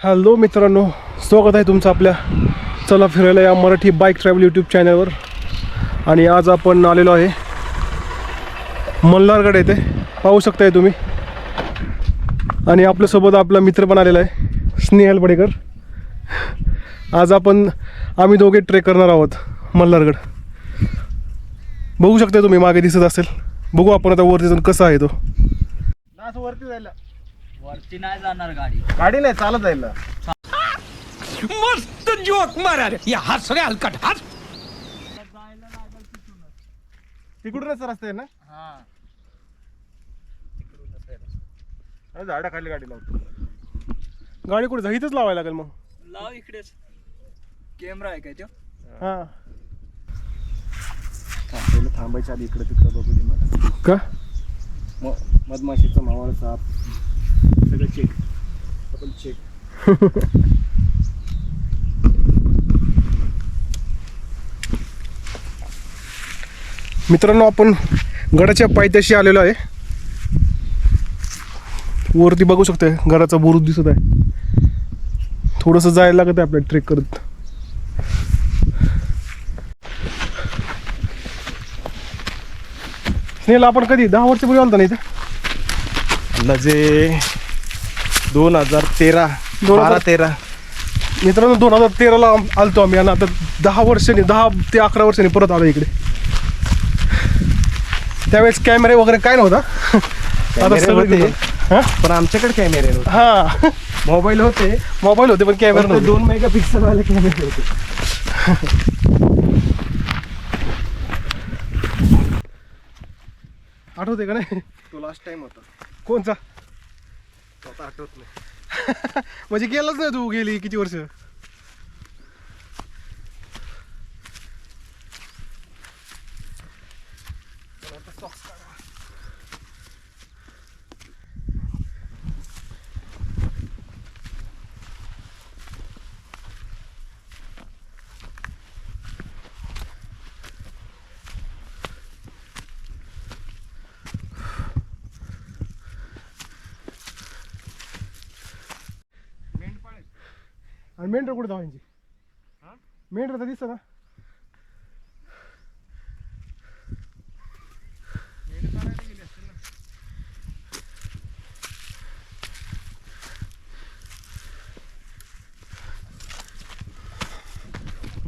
Hello मित्रांनो स्वागत आहे तुमचं आपल्या चला फिरायला या मराठी बाईक ट्रॅव्हल यूट्यूब चॅनलवर आणि आज आपण आलेलो आहे मल्हारगड येथे. पाहू शकताय तुम्ही. आणि आपल्यासोबत आपला मित्र पण आलेला आहे स्नेहल बडेकर आज आपण आम्ही दोघे ट्रेक करणार आहोत मल्हारगड. बघू शकता तुम्ही मागे दिसत असेल. बघू आपण आता वरती जाऊन कसा आहे तो. असं वरती जायला. वरती नाही जाणार गाडी. गाडी नाही चालत जायला मस्त जोक मारा रे. या हस रे हलकट हस तिकडूनच रस्ता आहे ना? हा. अरे झाडाखाली गाडी लावतो. गाडी कुठे? जा इथंच लावायला लागेल मग. लाव इकडेच कॅमेरा आहे काय तो? हां. पहिलं थांबायच्या आधी इकडे तिकडे बघू दे मला. का? मधमाशीचं मावळ साप. सगळं चेक आपण चेक मित्रांनो आपण गडाच्या पायथ्याशी आलेलो आहे. वरती बघू शकते घराचा बुरुज दिसत आहे. थोडंसं जायला लागत आहे आपल्या ट्रेक करत. स्नेहल आपण कधी दहा वर्षापूर्वी आलता नाही इथं? अंदाजे दोन हजार तेरा दोन हजार- तेरा. मित्रांनो दोन हजार तेराला आलतो आम्ही आणि आता दहा वर्षांनी दहा ते अकरा वर्षांनी परत आलो इकडे. त्यावेळेस कॅमेरे वगैरे काय नव्हता? आता सगळं पण आमच्याकडे कॅमेरे नव्हते. हा. मोबाईल होते. मोबाईल होते पण कॅमेरा नव्हते. दोन मेगा पिक्सल वाले कॅमेरे होते. आठवते का नाही? तो लास्ट टाइम होता. कोणचा? आठवत नाही. म्हणजे गेलाच नाही तू गेली किती वर्ष? आणि मेंढर कुठे धावायची मेंढर तर दिसत ना.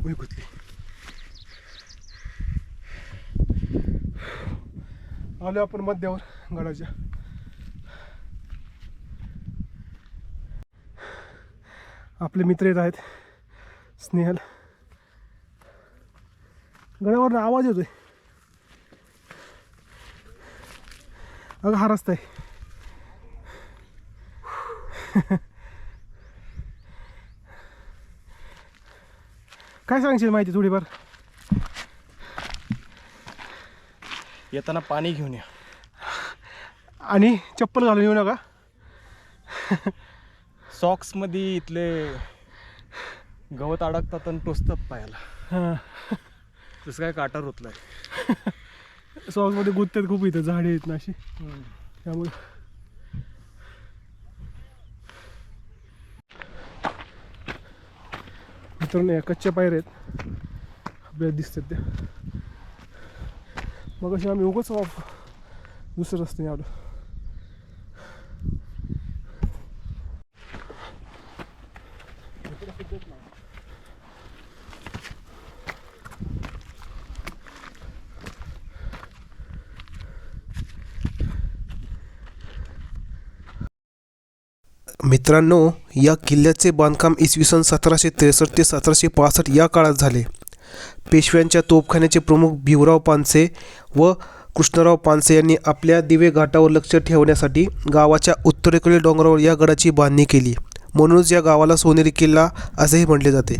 उई कुठली? आलो आपण मध्यावर गडाच्या. आपले मित्र येत आहेत. स्नेहल. गड्यावर आवाज येतोय. अगं हा रस्ता आहे. काय सांगशील माहिती थोडीफार? येताना पाणी घेऊन या. आणि चप्पल घालून येऊ नका. सॉक्समध्ये इथले गवत अडकतात आणि टोचतात पायाला. तसं काय काटा रुतलाय. सॉक्समध्ये गुत्त्यात खूप इथं झाडे आहेत ना अशी त्यामुळे. मित्रांनो या कच्च्या पायऱ्या आहेत. आपल्याला दिसतात त्या. मग अशी आम्ही उगाच ऑफ दुसऱ्या रस्त्याने आलो. मित्रांनो या किल्ल्याचे बांधकाम इसवी सन सतराशे त्रेसष्ट ते सतराशे पासष्ट या काळात झाले. पेशव्यांच्या तोफखान्याचे प्रमुख भिवराव पानसे व कृष्णराव पानसे यांनी आपल्या दिवे घाटावर लक्ष ठेवण्यासाठी गावाच्या उत्तरेकडील डोंगरावर या गडाची बांधणी केली. म्हणूनच या गावाला सोनेरी किल्ला असेही म्हटले जाते.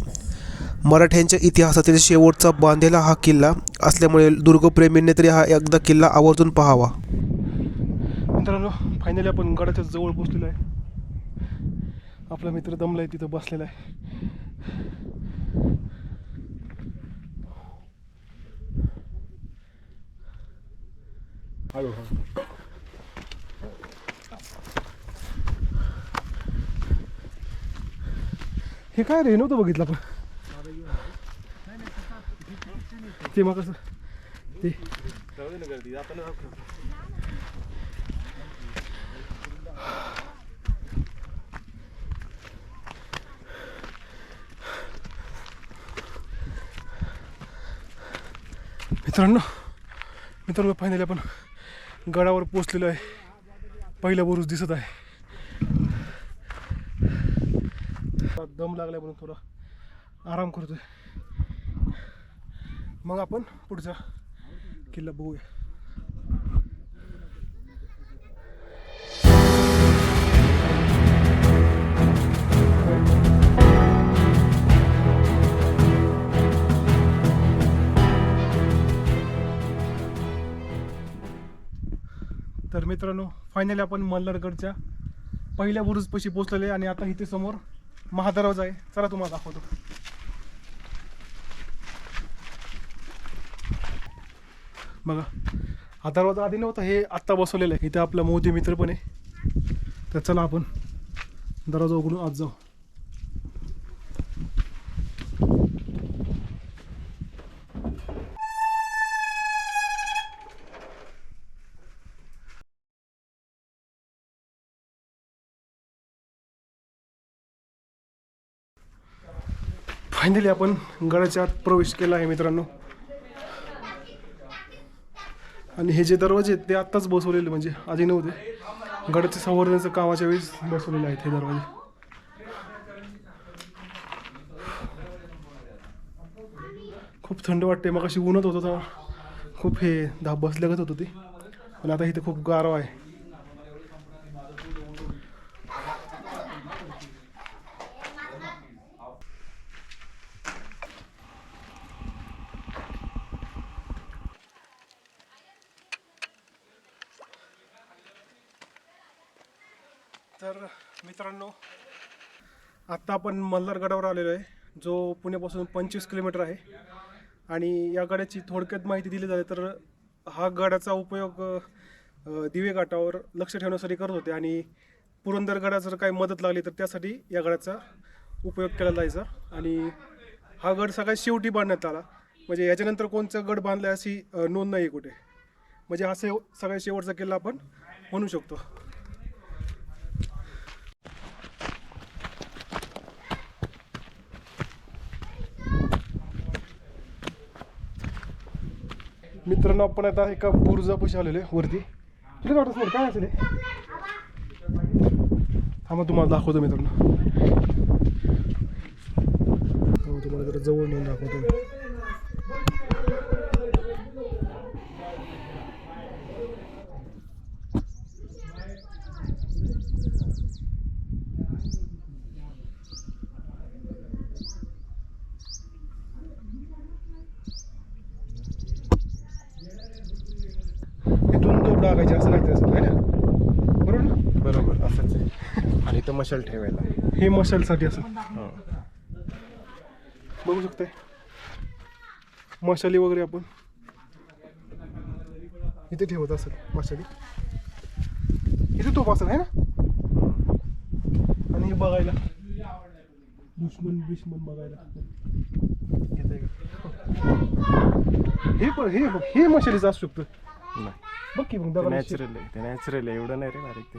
मराठ्यांच्या इतिहासातील शेवटचा बांधलेला हा किल्ला असल्यामुळे दुर्गप्रेमींनी तरी हा एकदा किल्ला आवर्जून पाहावा. मित्रांनो फायनली आपण गडाच्या जवळ पोचलेलो आहे. आपला मित्र दमलाय तिथं बसलेला आहे. हळू हे काय रे? नव्हतं बघितलं पण ते मग कसं? ते मित्रांनो मित्रांनो फायनली आपण गडावर पोचलेलो आहे. पहिला बुरुज दिसत आहे. दम लागला म्हणून थोडा आराम करतोय. मग आपण पुढचा किल्ला बघूया. मित्रांनो फायनली आपण मल्हारगडच्या पहिल्या बुरुजपाशी पोचलेले आहे आणि आता इथे समोर महादरवाजा आहे. चला तुम्हाला दाखवतो. बघा हा दरवाजा आधी नव्हता हे आत्ता बसवलेलं आहे. इथे आपला मोदी मित्र पण आहे. तर चला आपण दरवाजा उघडून आज जाऊ. फायनली आपण गडाच्या आत प्रवेश केला आहे मित्रांनो. आणि हे जे दरवाजे आहेत ते आत्ताच बसवलेले म्हणजे आधी नव्हते. गडाच्या संवर्धनाचं कामाच्या वेळेस बसवलेले आहेत हे दरवाजे. खूप थंड वाटते मग अशी उन्हत होतं. खूप हे धाप बसल्यागत होत होती. पण आता इथे खूप गारवा आहे तर मित्रांनो आत्ता आपण मल्हारगडावर आलेलो आहे जो पुण्यापासून पंचवीस किलोमीटर आहे. आणि या गडाची थोडक्यात माहिती दिली झाली तर हा गडाचा उपयोग दिवे घाटावर लक्ष ठेवण्यासाठी करत होते. आणि पुरंदर गडाला जर काही मदत लागली तर त्यासाठी या गडाचा उपयोग केला जायचा. आणि हा गड सगळ्यात शेवटी बांधण्यात आला. म्हणजे याच्यानंतर कोणचा गड बांधला अशी नोंद नाही आहे कुठे. म्हणजे हा शेव सगळ्यात शेवटचा किल्ला आपण म्हणू शकतो. मित्रांनो आपण आता एका बुरुजापाशी आलेलो आहे वरती. तुला वाटत नाही काय असेल हे? थांबा तुम्हाला दाखवतो मित्रांनो. तुम्हाला जरा जवळ नेऊन दाखवतो. तो डागायचे असं काहीतरी असेल है ना? बरोबर ना? बरोबर असंच आहे. आणि इथं मशाल ठेवायला. हे मशालसाठी असं. हो. बघू शकताय. मशाली वगैरे आपण. इथे ठेवत असेल मशाली. इथे तोप असेल आहे ना? आणि हे बघायला. दुश्मन दुश्मन बघायला. का? हे पण हे हे मशालीचं असू शकतं. नाही. बघ की मग ते दगडाची. नॅचरल आहे ते नॅचरल आहे एवढं नाही रे बारीक ते.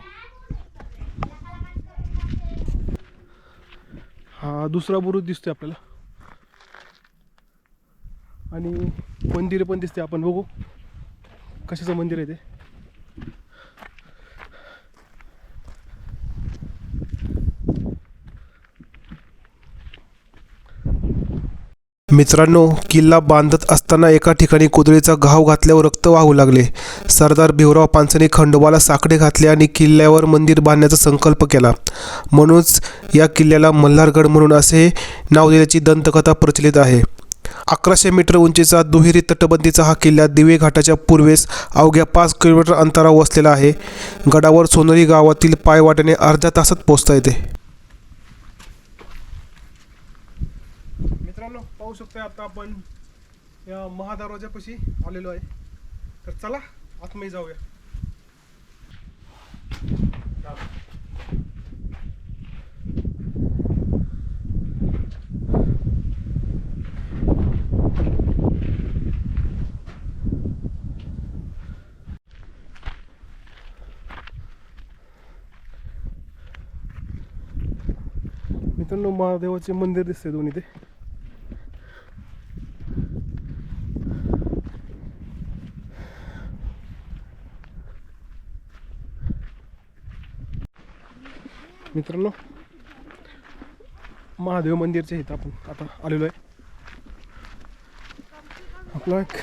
हा दुसरा बुरुज दिसतोय आपल्याला. आणि मंदिर पण दिसते आपण बघू. कशाचं मंदिर आहे ते? मित्रांनो किल्ला बांधत असताना एका ठिकाणी कुदळीचा घाव घातल्यावर रक्त वाहू लागले. सरदार भिवराव पानसने खंडोबाला साकडे घातले आणि किल्ल्यावर मंदिर बांधण्याचा संकल्प केला. म्हणूनच या किल्ल्याला मल्हारगड म्हणून असे नाव दिल्याची दंतकथा प्रचलित आहे. अकराशे मीटर उंचीचा दुहेरी तटबंदीचा हा किल्ला दिवे घाटाच्या पूर्वेस अवघ्या पाच किलोमीटर अंतरावर वसलेला आहे. गडावर सोनरी गावातील पायवाट्याने अर्ध्या तासात पोहोचता येते. पाहू शकतोय आता आपण या महादरवाजापाशी आलेलो आहे. तर चला आतमध्ये जाऊया. मित्रांनो महादेवाचे मंदिर दिसते दोन्ही ते मित्रांनो महादेव मंदिरच्या इथं आपण आता आलेलो आहे. आपला एक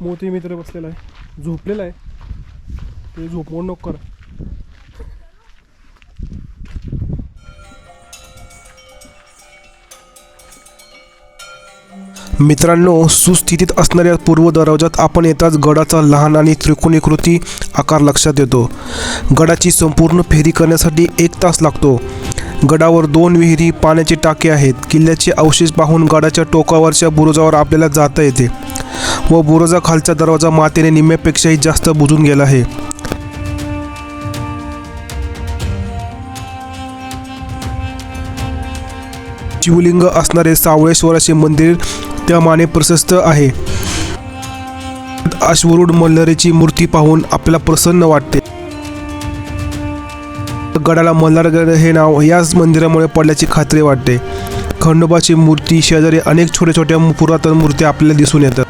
मोती मित्र बसलेला आहे झोपलेला आहे. ते झोपवून नको करा. मित्रांनो सुस्थितीत असणाऱ्या पूर्व दरवाजात आपण येताच गडाचा लहान आणि त्रिकोणीकृती आकार लक्षात येतो गडाची संपूर्ण फेरी करण्यासाठी एक तास लागतो. गडावर दोन विहिरी पाण्याची टाके आहेत. किल्ल्याचे अवशेष पाहून गडाच्या टोकावरच्या बुरुजावर आपल्याला जाता येते व बुरुजाखालचा दरवाजा मातेने निम्म्यापेक्षाही जास्त बुजून गेला आहे. शिवलिंग असणारे सावळेश्वराचे मंदिर त्या माने प्रशस्त आहे. अश्वरूढ मल्हारीची मूर्ती पाहून आपल्याला प्रसन्न वाटते. गडाला मल्हारगड हे नाव याच मंदिरामुळे पडल्याची खात्री वाटते. खंडोबाची मूर्ती शेजारी अनेक छोट्या छोट्या पुरातन मूर्त्या आपल्याला दिसून येतात.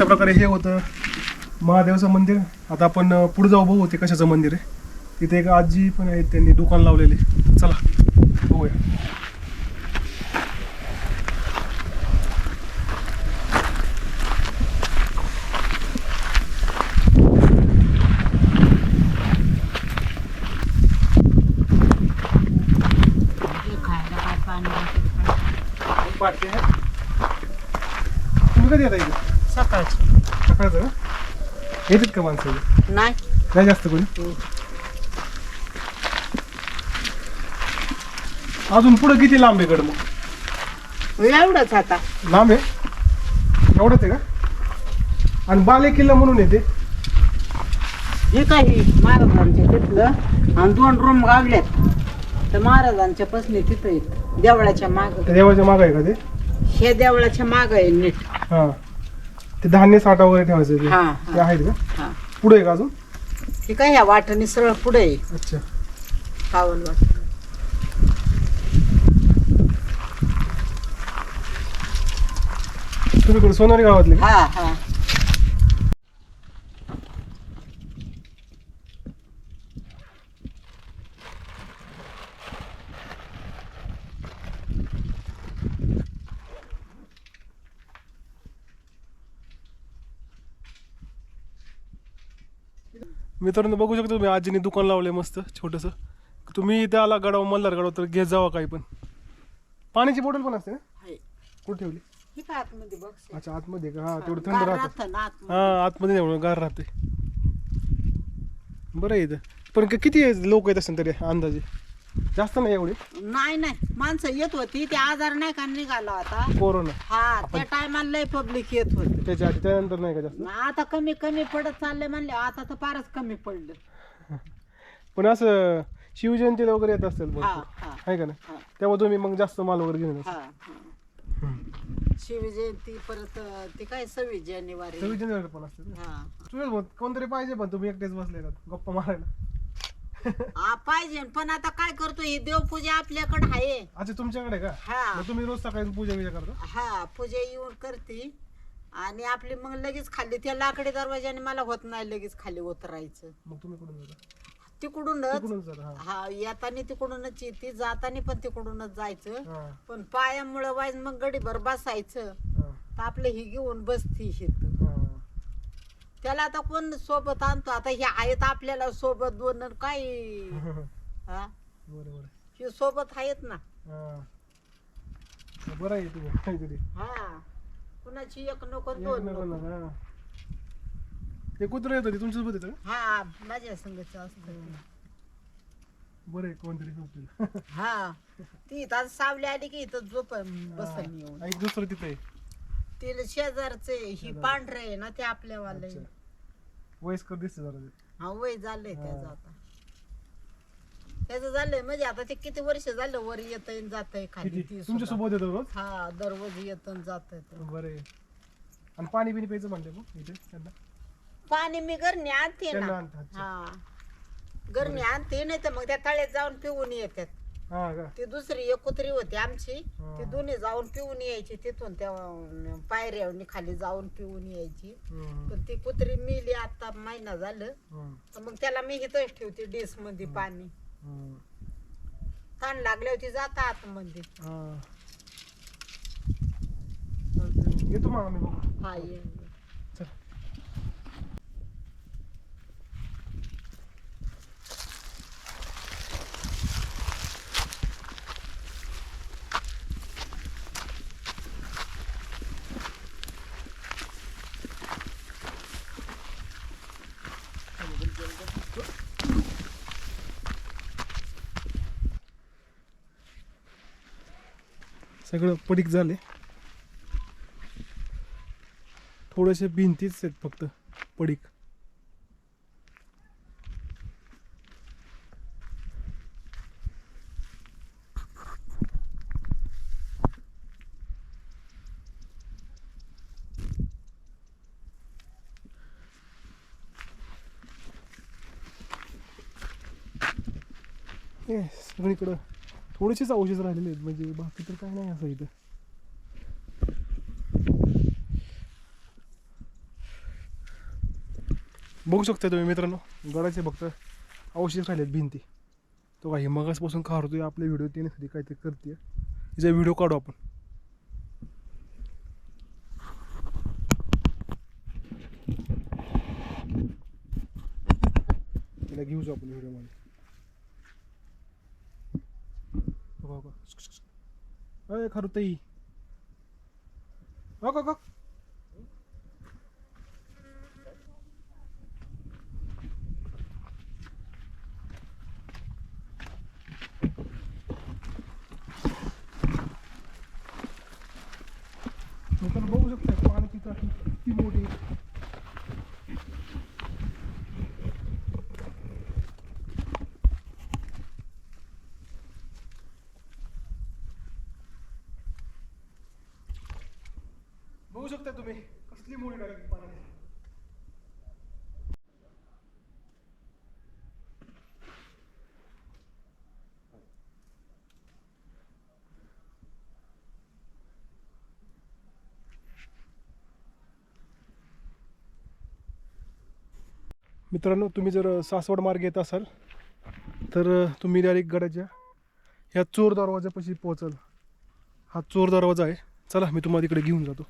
अशा प्रकारे हे होतं. महादेवाचं मंदिर. आता आपण पुढे जाऊ बघू ते कशाचं मंदिर आहे. तिथे एक आजी पण आहेत त्यांनी दुकान लावलेले. चला बघूया पाडते आहे. तुम्ही कधी येता इथे सकाळची सकाळचं का येतात का माणसं? नाही. नाही जास्त कोणी? अजून पुढे किती लांब आहे गड मग? एवढंच आता. लांब आहे? एवढंच आहे का? आणि बाले किल्ला म्हणून येते. हे काही महाराजांच्या तिथलं आणि दोन रूम गावल्यात. तर महाराजांच्या पसली तिथं आहेत देवळाच्या माग. देवाच्या मागं आहे का ते? हे देवळाच्या माग आहे नीट. हा. ते धान्य साठा वगैरे ठेवायचं ते. हा, ते हा. आहेत का? हा. पुढे आहे का अजून? हे काय ह्या वाटणी सरळ पुढे आहे. अच्छा. कावल वाट तुम्ही सोनारी गावातले का? हा हा. मित्रांनो बघू शकतो तुम्ही आजीने दुकान लावले मस्त छोटस. तुम्ही इथे आला गडाव मल्हार गडाव तर घेत जावा काही पण. पाण्याची बॉटल पण असते ना. कुठे ठेवली? हे काय आतमध्ये बॉक्स अच्छा आतमध्ये का? हा तेवढं थंड राहतं. राहतं ना आतमध्ये. हा आतमध्ये त्यामुळे गार राहते बरं आहे इथं. पण क- किती लोक येत असेल तरी अंदाजे? जास्त नाही एवढे? नाही नाही. माणसं येत होती. ते आजार नाही का निघाला होता कोरोना. हा त्या टायमाला लय पब्लिक येत होती. त्याच्या आधी त्यानंतर नाही का जास्त? आता कमी कमी पडत चाललंय म्हणले. आता तर फारच कमी पडलं. पण असं शिवजयंतीला वगैरे येत असेल भरपूर. हा. आहे का नाही. तेव्हा तुम्ही मग जास्त माल वगैरे घेऊन हा हा. शिवजयंती परत अं, ती काय सव्वीस जानेवारी. सव्वीस जानेवारी पण असते. हा भाऊ, कोणतरी पाहिजे पण तुम्ही एकटेच बसले गप्पा मारायला. हा, पाहिजे. पण आता काय करतो ही देवपूजा आपल्याकडे आहे. अच्छा तुमच्याकडे का? हा. मग तुम्ही रोज सकाळी पूजा बिजा करता? हा पूजा येऊन करते. आणि आपली मग लगेच खाली त्या लाकडी दरवाजाने मला होत नाही लगेच खाली उतरायचं. मग तुम्ही कुठून जाता? तिकडूनच. तिकडून जाता हा. हा येताना तिकडूनच येते जाताना पण तिकडूनच जायचं. हा. पण पायामुळं वाईज मग गडीभर बसायचं. हा, तर आपलं ही घेऊन बसती शेत हा. त्याला आता कोण सोबत आणतो? आता हे आहेत आपल्याला सोबत दोन काय? हा? हे सोबत आहेत ना. हा. बरं आहे तुम्ही काहीतरी. हा. कुणाची एक नको दोन नको. ते कुत्र येतं ते तुमच्यासोबत येतं का हा माझ्या संगच असत बरं आहे कोणतरी झोपलेलं. हा. ती इथं सावली आली की इथं झोप बसन येऊन. एक दुसरं तिथं ते शेजारचे ही पांढरे आहे ना ते आपल्यावाले. वयस्कर दिसते जरा ते. हा वय झालंय त्याचं आता. त्याचं झालंय म्हणजे आता ते किती वर्ष झालं वर येत जात खाली किती? ती तुमच्या सुद्धा. सोबत येतो रोज? हा दररोज येत जात बरे आणि पाणी बिणी प्यायचं म्हणते मग इथे त्यांना? पाणी मी घरने आणते त्यांना ना. हा. घरने आणते नाही तर मग त्या तळ्यात जाऊन पिऊन येतात. हा का? ती दुसरी एक कुत्री होती आमची. हा. ती दोन्ही जाऊन पिऊन यायची. तिथून त्या अं, पायऱ्यावरनी खाली जाऊन पिऊन यायची. हम्म, पण ती कुत्री मिली आता महिना झालं. हम्म, तर मग त्याला मी इथंच ठेवते डिशमध्ये पाणी. हम्म. ताण लागल्या होती जाता आतमध्ये. हा. चालतंय. येतो मग आम्ही बघू. हा ये. चल. सगळं पडीक झाले थोडेसे भिंतीच आहेत फक्त पडीक. हे सगळीकडं थोडेसेच अवशेष राहिलेले आहेत म्हणजे बाकी तर काय नाही असं इथं. बघू शकता तुम्ही मित्रांनो गडाचे फक्त अवशेष राहिलेत भिंती. तो काही मगासपासून खारतोय आपले व्हिडिओ देण्यासाठी काहीतरी करते तिचा व्हिडिओ काढू आपण. तिला घेऊच आपण व्हिडिओमध्ये बघा बघा अय खारुताई हो का मित्रांनो बघू शकता पाण्याची टाकी किती मोठी आहे. बघू शकता तुम्ही? कसली मोठी टाकी पाण्याची मित्रांनो तुम्ही जर सासवड मार्ग येत असाल तर तुम्ही डायरेक्ट गडाच्या ह्या चोर दरवाजापाशी पोहोचाल. हा चोर दरवाजा आहे. चला मी तुम्हाला तिकडे घेऊन जातो.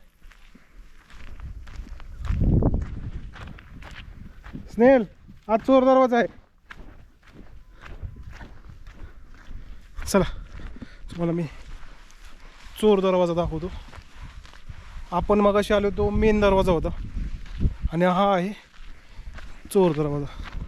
स्नेल आज चोर दरवाजा आहे. चला तुम्हाला मी चोर दरवाजा दाखवतो. आपण मगाशी आलो तो मेन दरवाजा होता. आणि हा आहे चोर दरवाजा.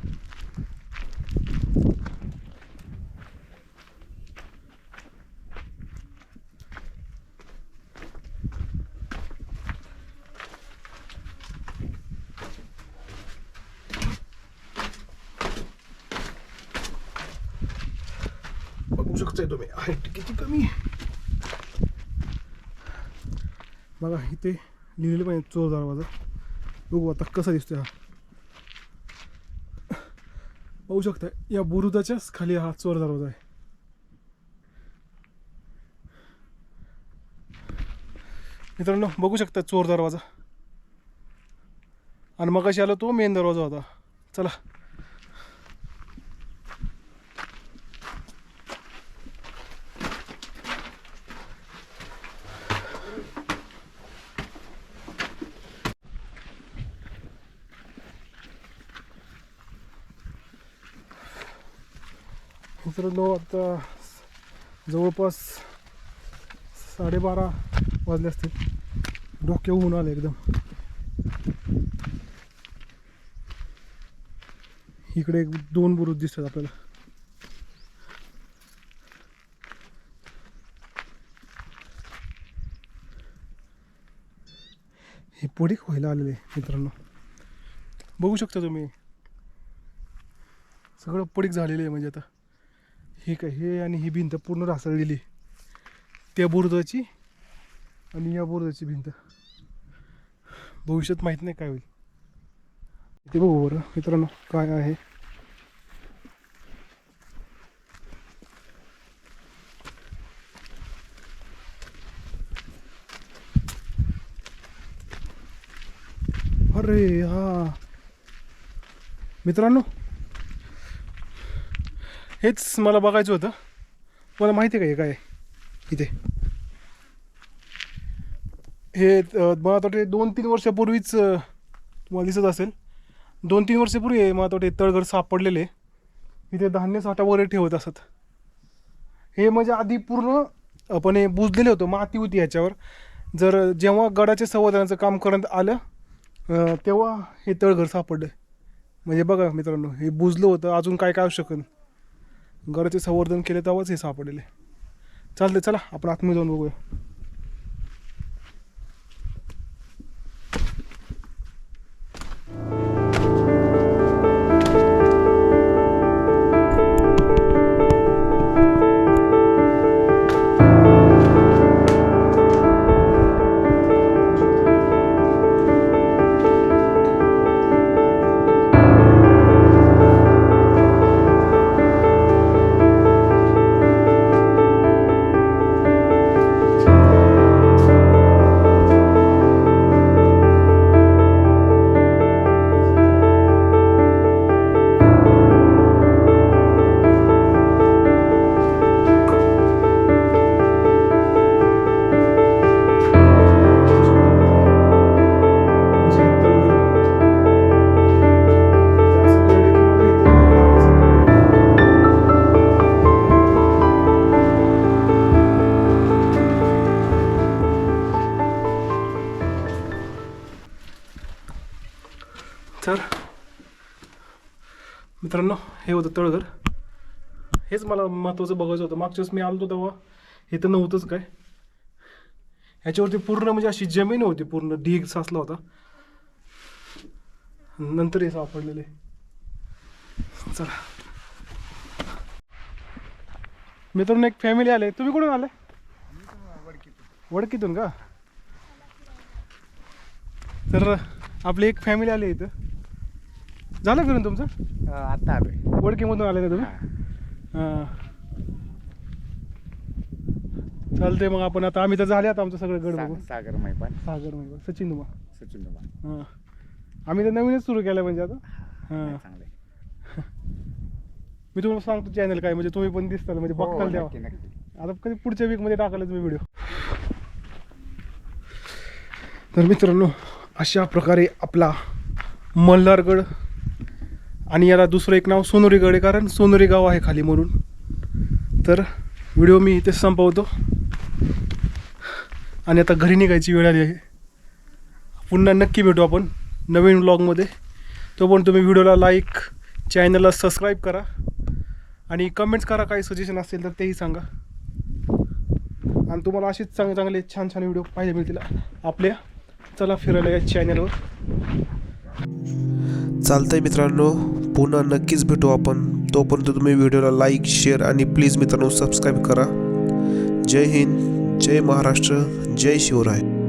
शकताय तुम्ही हाईट किती कमी आहे बघा इथे लिहिलेलं पाहिजे चोर दरवाजा बघू आता कसा दिसतोय हा पाहू शकता या बुरुदाच्याच खाली हा चोर दरवाजा आहे मित्रांनो बघू शकता चोर दरवाजा आणि मग आलो तो मेन दरवाजा होता चला मित्रांनो आता जवळपास साडेबारा वाजले असतील. डोके ऊन आले एकदम. इकडे एक दोन बुरुज दिसतात आपल्याला. हे पुढे व्हायला आलेले आहे मित्रांनो. बघू शकता तुम्ही. सगळं पडीक झालेलं आहे म्हणजे आता. हे काय हे आणि ही भिंत पूर्ण रासळलेली आहे. त्या बुरुजाची आणि या बुरुजाची भिंत. भविष्यात माहीत नाही काय होईल. ते बघू बरं मित्रांनो काय आहे. अरे हा. मित्रांनो हेच मला बघायचं होतं. मला माहिती आहे का हे काय इथे. हे मला वाटते दोन तीन वर्षापूर्वीच तुम्हाला दिसत असेल. दोन तीन वर्षापूर्वी हे मला वाटते तळघर सापडलेले इथे धान्य साठा वगैरे ठेवत असत. हे म्हणजे आधी पूर्ण आपण हे बुजलेलं होतं माती होती ह्याच्यावर. जर जेव्हा गडाच्या संवर्धनाचं काम करण्यात आलं तेव्हा हे तळघर सापडलं. म्हणजे बघा मित्रांनो हे बुजलं होतं अजून काय काय आवश्यक नाही गडाचे संवर्धन केले तेव्हाच हे सापडले. चालते चला आपण आतमध्ये जाऊन बघूया. मित्रांनो हे होतं तळघर. हेच मला महत्त्वाचं बघायचं होतं. मागच्या वेळेस मी आलो होतो तेव्हा. हे तर नव्हतंच काय. ह्याच्यावरती पूर्ण म्हणजे अशी जमीन होती पूर्ण. ढीग साचला होता. नंतर हे सापडलेले. चला. मित्रांनो एक फॅमिली आले तुम्ही कुठून आले वडकीतून का? तर आपली एक फॅमिली आली इथं. झालं फिरून तुमचं? आता आलोय. वडकीमधून आले ना तुम्ही? हां. चालतंय मग आपण आता आम्ही तर झाले आता आमचं सगळं गड बघून. सागर मैपान सागर म्हणजे सचिन तुम्हा सचिन दुमा हां. आम्ही तर नवीनच सुरू केलं म्हणजे आता. हां चांगले मी तुम्हाला सांगतो चॅनल काय म्हणजे तुम्ही पण दिसताल म्हणजे हो, बघताल तेव्हा. आता कधी पुढच्या वीकमध्ये टाकायला तुम्ही व्हिडिओ तर मित्रांनो अशा प्रकारे आपला मल्हारगड आणि याला दुसरं एक नाव सोनोरी गडे कारण सोनोरी गाव आहे खाली म्हणून. तर व्हिडिओ मी इथे संपवतो. आणि आता घरी निघायची वेळ आली आहे. पुन्हा नक्की भेटू आपण नवीन व्लॉगमध्ये तो पण तुम्ही व्हिडिओला लाईक चॅनलला सबस्क्राईब करा. आणि कमेंट्स करा काही सजेशन असेल तर तेही सांगा. आणि तुम्हाला असेच चांगले चांगले छान छान व्हिडिओ पाहिजे मिळतील आपल्या. चला फिरायला या चॅनलवर चालतंय मित्रांनो पुन्हा नक्कीच भेटू आपण. तोपर्यंत तुम्ही व्हिडिओला लाईक शेअर आणि प्लीज मित्रांनो सबस्क्राईब करा. जय हिंद जय महाराष्ट्र जय शिवराय.